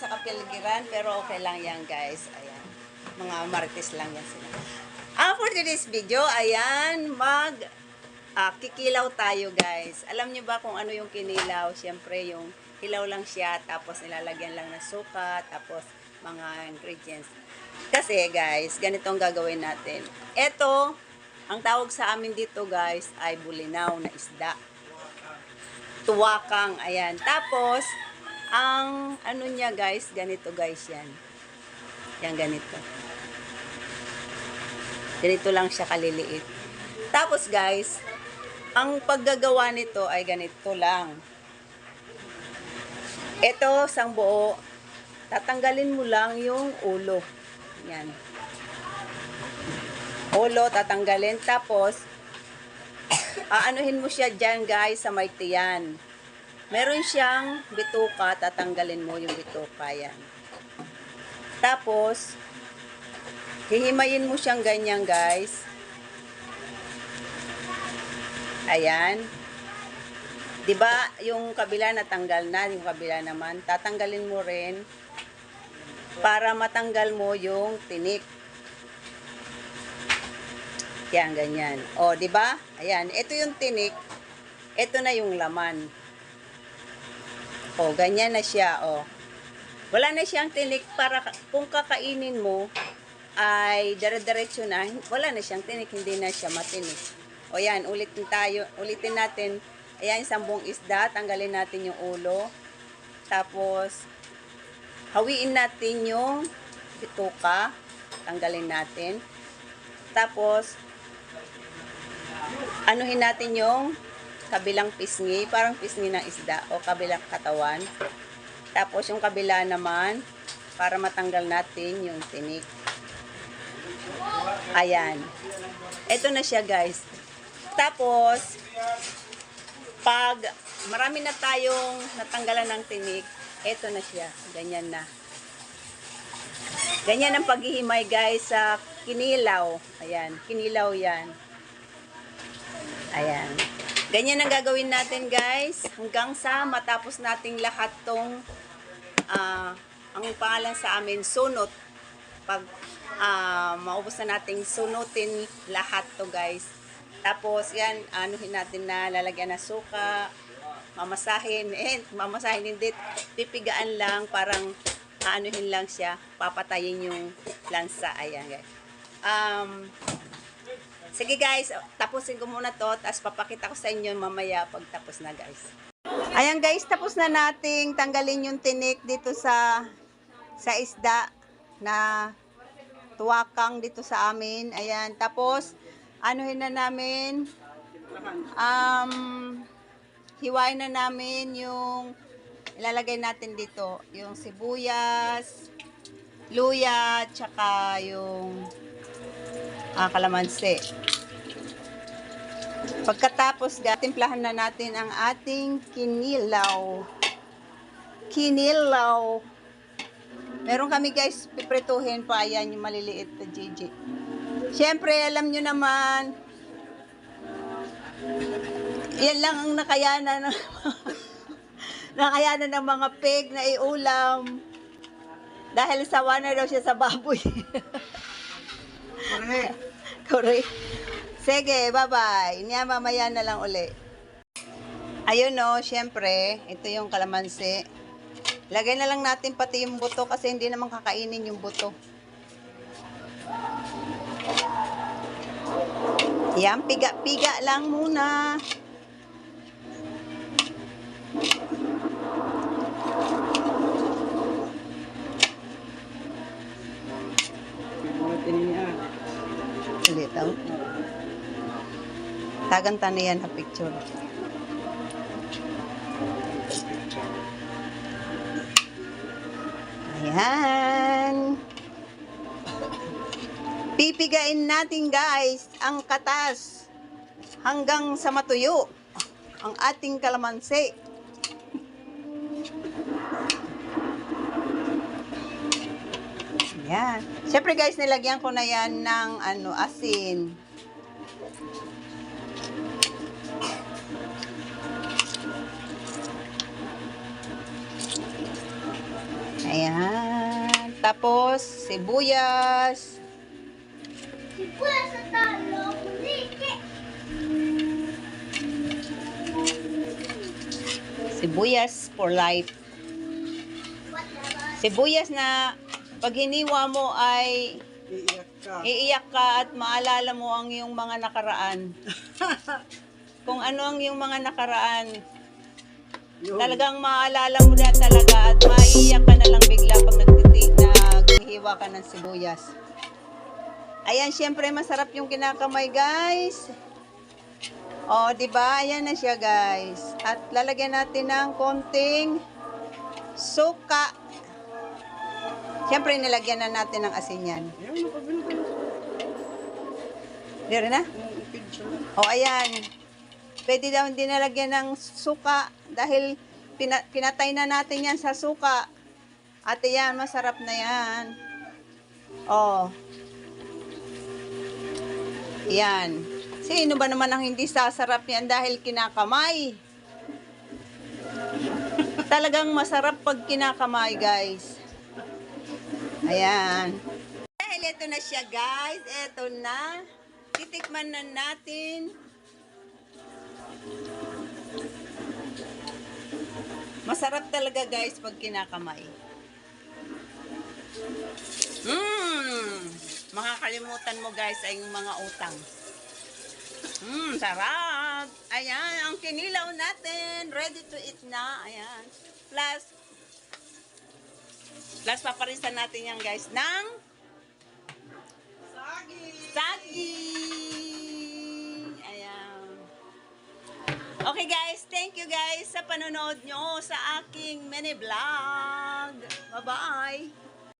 sa kapiligiran, pero okay lang yan guys. Ayan. Mga marites lang yan sila. Ah, for today's video, ayan, mag ah, kikilaw tayo guys. Alam niyo ba kung ano yung kinilaw? Siyempre yung hilaw lang siya, tapos nilalagyan lang ng suka, tapos mga ingredients. Kasi guys, ganito ang gagawin natin. Ito, ang tawag sa amin dito guys ay bulinaw na isda. Tuwakang, ayan. Tapos, ang ano niya guys, ganito guys yan. Yan ganito. Ganito lang siya kaliliit. Tapos guys, ang paggagawa nito ay ganito lang. Ito, sang buo, tatanggalin mo lang yung ulo. Yan. Ulo, tatanggalin. Tapos, aanuhin mo siya dyan guys sa may tiyan. Meron siyang bituka, tatanggalin mo yung bituka yan. Tapos, hihimayin mo siyang ganyan guys. Ayan. 'Di ba yung kabila natanggal na, yung kabila naman, tatanggalin mo rin para matanggal mo yung tinik. Yan, ganyan. O, di ba? Ayan, ito yung tinik. Ito na yung laman. O, ganyan na siya, o. Wala na siyang tinik para kung kakainin mo ay dire-diretso na, wala na siyang tinik, hindi na siya matinik. O yan, ulitin tayo, ulitin natin. Ayan, isang buong isda, tanggalin natin yung ulo. Tapos, hawiin natin yung bituka, tanggalin natin. Tapos, anuhin natin yung kabilang pisngi, parang pisngi ng isda o kabilang katawan. Tapos yung kabila naman, para matanggal natin yung tinik. Ayan. Ito na siya guys. Tapos, pag marami na tayong natanggalan ng tinik, ito na siya. Ganyan na. Ganyan ang paghihimay guys sa kinilaw. Ayan, kinilaw yan. Ayan. Ganyan ang gagawin natin guys hanggang sa matapos nating lahat tong ah, ang pangalan sa amin sunot. Pag ah, maubos na nating sunutin lahat to guys. Tapos yan, anuhin natin na lalagyan ng suka, mamasahin, eh, mamasahin hindi, pipigaan lang, parang aanuhin lang siya, papatayin yung lansa. Ayan guys. Um, Sige guys, tapusin ko muna to, tapos papakita ko sa inyo mamaya pag tapos na guys. Ayan guys, tapos na nating tanggalin yung tinik dito sa sa isda na tuwakang dito sa amin. Ayan, tapos anuhin na namin um hiwain na namin yung ilalagay natin dito, yung sibuyas, luya, tsaka yung ah, kalamansi. Pagkatapos, timplahan na natin ang ating kinilaw. Kinilaw. Meron kami guys, piprituhin pa. Ayan yung maliliit na JJ. Siyempre, alam nyo naman, yan lang ang nakayanan ng nakayanan ng mga pig na iulam. Dahil sawa na daw siya sa baboy. Correct. Sige, bye-bye. Niya mamaya na lang uli. Ayun no, syempre, ito yung kalamansi. Lagay na lang natin pati yung buto kasi hindi naman kakainin yung buto. Yan, piga-piga lang muna. Taganta na yan na picture. Ayan. Pipigain natin guys ang katas hanggang sa matuyo ang ating kalamansi. Yan. Siyempre guys, nilagyan ko na yan ng ano, asin. Ayan. Tapos, sibuyas. Sibuyas sa talo. Sibuyas for life. Sibuyas na pag hiniwa mo ay Iiyak ka. iiyak ka at maalala mo ang iyong mga nakaraan. Kung ano ang iyong mga nakaraan, Yun. talagang maalala mo na talaga at maiiyak ka gumihiwa ka ng sibuyas. Ayan, syempre masarap yung kinakamay, guys. Oh, 'di ba? Ayan na siya, guys. At lalagyan natin ng konting suka. Syempre nilagyan na natin ng asin yan. Dire na? O ayan. Pwede daw hindi nalagyan ng suka dahil pina- pinatay na natin yan sa suka. At yan, masarap na yan. O. Yan. Sino ba naman ang hindi sasarap yan dahil kinakamay? Talagang masarap pag kinakamay, guys. Ayan. Dahil ito na siya, guys. Ito na. Titikman na natin. Masarap talaga, guys, pag kinakamay. Mmm! Makakalimutan mo, guys, ay yung mga utang. Mmm, sarap! Ayan, ang kinilaw natin. Ready to eat na. Ayan. Plus, plus paparisan natin yan, guys, ng saging. Ayan. Okay guys, thank you guys sa panonood nyo sa aking mini vlog. Bye-bye.